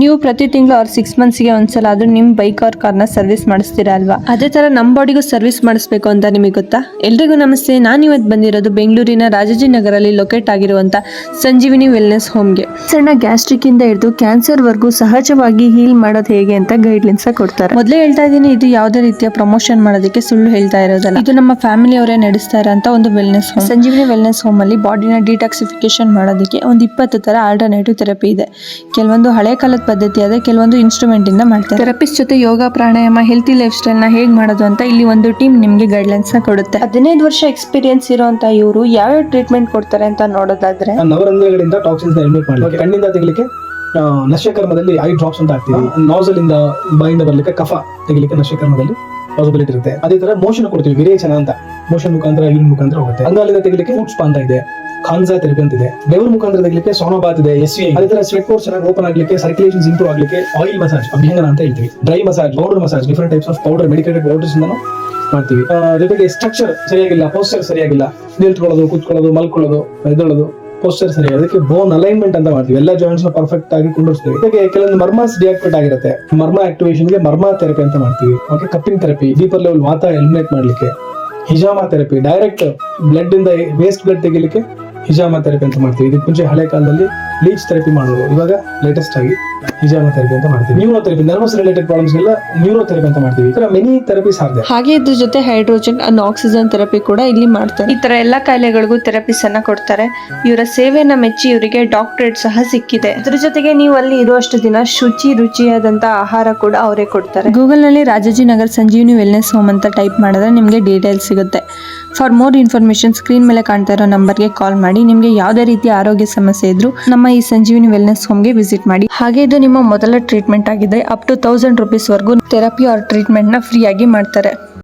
ನೀವು ಪ್ರತಿ ತಿಂಗಳು ಅವ್ರ ಸಿಕ್ಸ್ ಮಂತ್ಸ್ಗೆ ಒಂದ್ಸಲ ಆದ್ರೂ ನಿಮ್ಮ ಬೈಕ್ ಅವ್ರ ಕಾರ್ನ ಸರ್ವಿಸ್ ಮಾಡಿಸ್ತೀರಾ ಅಲ್ವಾ? ಅದೇ ತರ ನಮ್ಮ ಬಾಡಿಗೂ ಸರ್ವಿಸ್ ಮಾಡಿಸ್ಬೇಕು ಅಂತ ನಿಮಗೆ ಗೊತ್ತಾ? ಎಲ್ರಿಗೂ ನಮಸ್ತೆ ನಾನು ಇವತ್ತು ಬಂದಿರೋದು ಬೆಂಗಳೂರಿನ ರಾಜಾಜಿನಗರಲ್ಲಿ ಲೊಕೇಟ್ ಆಗಿರುವಂತ ಸಂಜೀವಿನಿ ವೆಲ್ನೆಸ್ ಹೋಮ್ಗೆ ಸಣ್ಣ ಗ್ಯಾಸ್ಟ್ರಿಕ್ ಇಂದ ಹಿಡಿದು ಕ್ಯಾನ್ಸರ್ ವರ್ಗೂ ಸಹಜವಾಗಿ ಹೀಲ್ ಮಾಡೋದು ಹೇಗೆ ಅಂತ ಗೈಡ್ಲೈನ್ಸ್ ಕೊಡ್ತಾರೆ. ಮೊದಲೇ ಹೇಳ್ತಾ ಇದ್ದೀನಿ ಇದು ಯಾವುದೇ ರೀತಿಯ ಪ್ರಮೋಷನ್ ಮಾಡೋದಕ್ಕೆ ಸುಳ್ಳು ಹೇಳ್ತಾ ಇರೋದಲ್ಲ. ಇದು ನಮ್ಮ ಫ್ಯಾಮಿಲಿ ಅವರೇ ನಡೆಸ್ತಾ ಇರೋಂತ ಒಂದು wellness home Sanjeevini wellness home ಅಲ್ಲಿ ಬಾಡಿನ ಡಿಟಾಕ್ಸಿಫಿಕೇಶನ್ ಮಾಡೋದಕ್ಕೆ ಒಂದು ಇಪ್ಪತ್ತು ತರ ಆಲ್ಟರ್ನೇಟಿವ್ ಥೆರಪಿ ಇದೆ. ಕೆಲವೊಂದು ಹಳೆ ಕಾಲದ ಪದ್ಧತಿ ಆದ್ರೆ ಕೆಲವೊಂದು ಇನ್ಸ್ಟ್ರೂಮೆಂಟ್ ಇಂದ ಮಾಡ್ತಾರೆ. ಥೆರಪಿಸ್ಟ್ ಜೊತೆ ಯೋಗ ಪ್ರಾಣಾಯಾಮ ಹೆಲ್ತಿ ಲೈಫ್ ಸ್ಟೈಲ್ನ ಹೇಗೆ ಮಾಡೋದು ಅಂತ ಇಲ್ಲಿ ಒಂದು ಟೀಮ್ ನಿಮಗೆ ಗೈಡ್ಲೈನ್ಸ್ನ ಕೊಡುತ್ತೆ. ಹದಿನೈದು ವರ್ಷ ಎಕ್ಸ್ಪೀರಿಯನ್ಸ್ ಇರುವಂತ ಇವರು ಯಾವ್ಯಾವ ಟ್ರೀಟ್ಮೆಂಟ್ ಕೊಡ್ತಾರೆ ಅಂತ ನೋಡೋದಾದ್ರೆ. ನವರಂಧ್ರಗಳಿಂದ ಟಾಕ್ಸಿನ್ಸ್ ಎಲಿಮಿನೇಟ್ ಮಾಡಲಿಕ್ಕೆ ಕಣ್ಣಿಂದ ತೆಗಿಲಿಕ್ಕೆ ನಶ್ಯಕರ್ಮದಲ್ಲಿ ಐ ಡ್ರಾಪ್ಸ್ ಅಂತ ಹಾಕ್ತೀವಿ. ನಾಸಲ್ ಇಂದ ಬಾಯಿಂದ ಬರ್ಲಿಕ್ಕೆ ಕಫ ತೆಗಿಲಿಕ್ಕೆ ನಶ್ಯಕರ್ಮದಲ್ಲಿ ಪಾಸಿಬಿಲಿಟಿ ಇರುತ್ತೆ. ಅದೇ ತರ ಮೋಷನ್ ಕೊಡ್ತೀವಿ ವಿರೇಚನ ಅಂತ. ಮೋಷನ್ ಮುಖಾಂತರ ಇಲ್ಲಿ ಮುಖಾಂತರ ಹೋಗುತ್ತೆ. ಅಂಗಾಲಿಂದ ತೆಗಿಲಿಕ್ಕೆ ಫುಡ್ ಸ್ಪಾ ಅಂತ ಇದೆ. ಅಂತ ಇದೆ ಬೆವರು ಮುಖಾಂತರ ತೆಗಲಿಕ್ಕೆ ಸೋನೋಬಾತ್ ಇದೆ, ಎಸ್ ಅದೇ ತರ ಸ್ವೆಟ್ ಪೋರ್ಸ್ ಚೆನ್ನಾಗಿ ಓಪನ್ ಆಗಲಿಕ್ಕೆ ಸರ್ಕ್ಯುಲೇಷನ್ ಇಂಪ್ರೂವ್ ಆಗಲಿಕ್ಕೆ ಆಯಿಲ್ ಮಸಾಜ್ ಅಭ್ಯಂಗನ ಅಂತ ಹೇಳ್ತೀವಿ. Dry massage powder massage different types of powder medicated powders ಇಂದ ಮಾಡ್ತೀವಿ. ಜೊತೆಗೆ ಸ್ಟ್ರಕ್ಚರ್ ಸರಿಯಾಗಿಲ್ಲ ಪೋಸ್ಟರ್ ಸರಿಯಾಗಿಲ್ಲ. ನಿಲ್ತ್ಕೊಳ್ಳೋದು, ಕೂತ್ಕೊಳ್ಳೋದು, ಮಲ್ಕೊಳ್ಳೋದು ಎದ್ದೊಳ್ಳೋದು ಪೋಸ್ಟರ್ ಸರಿಯಾಗಿ ಅದಕ್ಕೆ ಬೋನ್ ಅಲೈನ್ಮೆಂಟ್ ಅಂತ ಮಾಡ್ತೀವಿ. ಎಲ್ಲ ಜಾಯಿಂಟ್ಸ್ ಪರ್ಫೆಕ್ಟ್ ಆಗಿ ಕುಂಡಿಸ್ತೀವಿ ಜೊತೆಗೆ ಕೆಲವೊಂದು ಮರ್ಮಾಸ್ ಡಿಆಕ್ಟಿವೇಟ್ ಆಗಿರುತ್ತೆ. ಮರ್ಮ ಆಕ್ಟಿವೇಶನ್ಗೆ ಮರ್ಮ ಥೆರಪಿ ಅಂತ ಮಾಡ್ತೀವಿ. Okay cupping therapy deeper level ವಾತ ಎಲಿಮಿನೇಟ್ ಮಾಡಲಿಕ್ಕೆ. ಹಿಜಾಮಾ ಥೆರಪಿ ಡೈರೆಕ್ಟ್ ಬ್ಲಡ್ ಇಂದ ವೇಸ್ಟ್ ಬ್ಲಡ್ ತೆಗಿಲಿಕ್ಕೆ ಹಿಜಾಮಾ ಥೆರಪಿ ಅಂತ ಮಾಡ್ತೀವಿ. ಇದಕ್ಕೆ ಮುಂಚೆ ಹಳೆ ಕಾಲದಲ್ಲಿ ಲೀಚ್ ಥೆರಪಿ ಮಾಡೋದು ಇವಾಗ ಲೇಟೆಸ್ಟ್ ಆಗಿ ಹಿಜಾಮ ಥೆರಪಿ ಅಂತ ಮಾಡ್ತೀವಿ. Neuro therapy nervous related problems ಎಲ್ಲ ನ್ಯೂರೋ ಥೆರಪಿ ಅಂತ ಮಾಡ್ತೀವಿ. ಈ ತರ ಮೆನಿ ಥೆರಪೀಸ್ ಆಗಿದೆ ಹಾಗೆ ಇದ್ರ ಜೊತೆ ಹೈಡ್ರೋಜನ್ ಅನ್ ಆಕ್ಸಿಜನ್ ಥೆರಪಿ ಕೂಡ ಇಲ್ಲಿ ಮಾಡ್ತಾರೆ. ಈ ತರ ಎಲ್ಲಾ ಕಾಯಿಲೆಗಳಿಗೂ ಥೆರಪಿಸ್ ಅನ್ನ ಕೊಡ್ತಾರೆ. ಇವರ ಸೇವೆಯನ್ನ ಮೆಚ್ಚಿ ಇವರಿಗೆ ಡಾಕ್ಟರೇಟ್ ಸಹ ಸಿಕ್ಕಿದೆ. ಇದ್ರ ಜೊತೆಗೆ ನೀವು ಅಲ್ಲಿ ಇರುವಷ್ಟು ದಿನ ಶುಚಿ ರುಚಿಯಾದಂತ ಆಹಾರ ಕೂಡ ಅವರೇ ಕೊಡ್ತಾರೆ. ಗೂಗಲ್ನಲ್ಲಿ ರಾಜಾಜಿನಗರ್ ಸಂಜೀವಿನಿ ವೆಲ್ನೆಸ್ ಹೋಮ್ ಅಂತ ಟೈಪ್ ಮಾಡಿದ್ರೆ ನಿಮಗೆ ಡೀಟೇಲ್ಸ್ ಸಿಗುತ್ತೆ. ಫಾರ್ ಮೋರ್ ಇನ್ಫಾರ್ಮೇಶನ್ ಸ್ಕ್ರೀನ್ ಮೇಲೆ ಕಾಣ್ತಾ ಇರೋ ನಂಬರ್ಗೆ ಕಾಲ್ ಮಾಡಿ. ನಿಮಗೆ ಯಾವುದೇ ರೀತಿಯ ಆರೋಗ್ಯ ಸಮಸ್ಯೆ ಇದ್ರೂ ನಮ್ಮ ಈ ಸಂಜೀವಿನಿ ವೆಲ್ನೆಸ್ ಹೋಮ್ಗೆ ವಿಸಿಟ್ ಮಾಡಿ. ಹಾಗೆ ಇದು ನಿಮ್ಮ ಮೊದಲ ಟ್ರೀಟ್ಮೆಂಟ್ ಆಗಿದೆ. ಅಪ್ ಟು ತೌಸಂಡ್ ರುಪೀಸ್ ವರೆಗೂ ಥೆರಪಿ ಆರ್ ಟ್ರೀಟ್ಮೆಂಟ್ನ ಫ್ರೀ ಆಗಿ ಮಾಡ್ತಾರೆ.